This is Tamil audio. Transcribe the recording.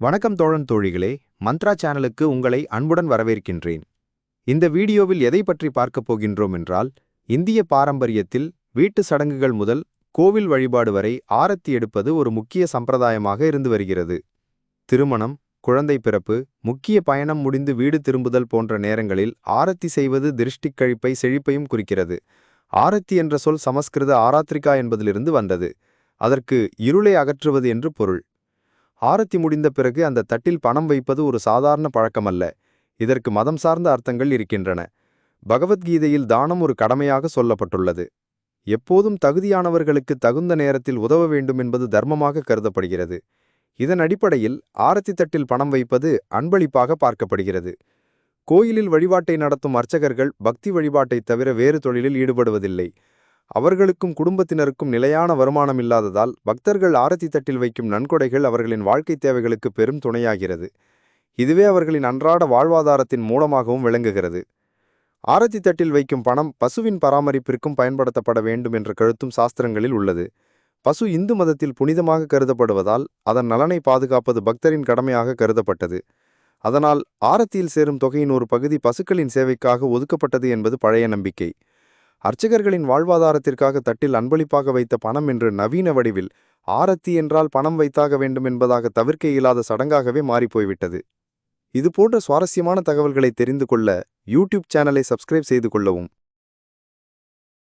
வணக்கம் தோழன் தோழிகளே மந்த்ரா சேனலுக்கு உங்களை அன்புடன் வரவேற்கின்றேன். இந்த வீடியோவில் எதை பற்றி பார்க்கப் போகின்றோம் என்றால் இந்திய பாரம்பரியத்தில் வீட்டு சடங்குகள் முதல் கோவில் வழிபாடு வரை ஆரத்தி எடுப்பது ஒரு முக்கிய சம்பிரதாயமாக இருந்து வருகிறது. திருமணம் குழந்தை பிறப்பு முக்கிய பயணம் முடிந்து வீடு திரும்புதல் போன்ற நேரங்களில் ஆரத்தி செய்வது திருஷ்டிக் கழிப்பை செழிப்பையும் குறிக்கிறது. ஆரத்தி என்ற சொல் சமஸ்கிருத ஆராத்ரிகா என்பதிலிருந்து வந்தது. அதற்கு இருளை அகற்றுவது என்று பொருள். ஆரத்தி முடிந்த பிறகு அந்த தட்டில் பணம் வைப்பது ஒரு சாதாரண பழக்கமல்ல. இதற்கு மதம் சார்ந்த அர்த்தங்கள் இருக்கின்றன. பகவத்கீதையில் தானம் ஒரு கடமையாக சொல்லப்பட்டுள்ளது. எப்போதும் தகுதியானவர்களுக்கு தகுந்த நேரத்தில் உதவ வேண்டும் என்பது தர்மமாக கருதப்படுகிறது. இதன் அடிப்படையில் ஆரத்தி தட்டில் பணம் வைப்பது அன்பளிப்பாக பார்க்கப்படுகிறது. கோயிலில் வழிபாட்டை நடத்தும் அர்ச்சகர்கள் பக்தி வழிபாட்டைத் தவிர வேறு தொழிலில் ஈடுபடுவதில்லை. அவர்களுக்கும் குடும்பத்தினருக்கும் நிலையான வருமானம் இல்லாததால் பக்தர்கள் ஆரத்தி தட்டில் வைக்கும் நன்கொடைகள் அவர்களின் வாழ்க்கைத் தேவைகளுக்கு பெரும் துணையாகிறது. இதுவே அவர்களின் அன்றாட வாழ்வாதாரத்தின் மூலமாகவும் விளங்குகிறது. ஆரத்தி தட்டில் வைக்கும் பணம் பசுவின் பராமரிப்பிற்கும் பயன்படுத்தப்பட வேண்டும் என்ற கருத்தும் சாஸ்திரங்களில் உள்ளது. பசு இந்து மதத்தில் புனிதமாக கருதப்படுவதால் அதன் நலனை பாதுகாப்பது பக்தரின் கடமையாக கருதப்பட்டது. அதனால் ஆரத்தியில் சேரும் தொகையின் ஒரு பகுதி பசுக்களின் சேவைக்காக ஒதுக்கப்பட்டது என்பது பழைய நம்பிக்கை. அர்ச்சகர்களின் வாழ்வாதாரத்திற்காக தட்டில் அன்பளிப்பாக வைத்த பணம் என்று நவீன வடிவில் ஆரத்தி என்றால் பணம் வைத்தாக வேண்டும் என்பதாக தவிர்க்க இயலாத சடங்காகவே மாறிப்போய்விட்டது. இதுபோன்ற சுவாரஸ்யமான தகவல்களை தெரிந்து கொள்ள யூடியூப் சேனலை சப்ஸ்கிரைப் செய்து கொள்ளவும்.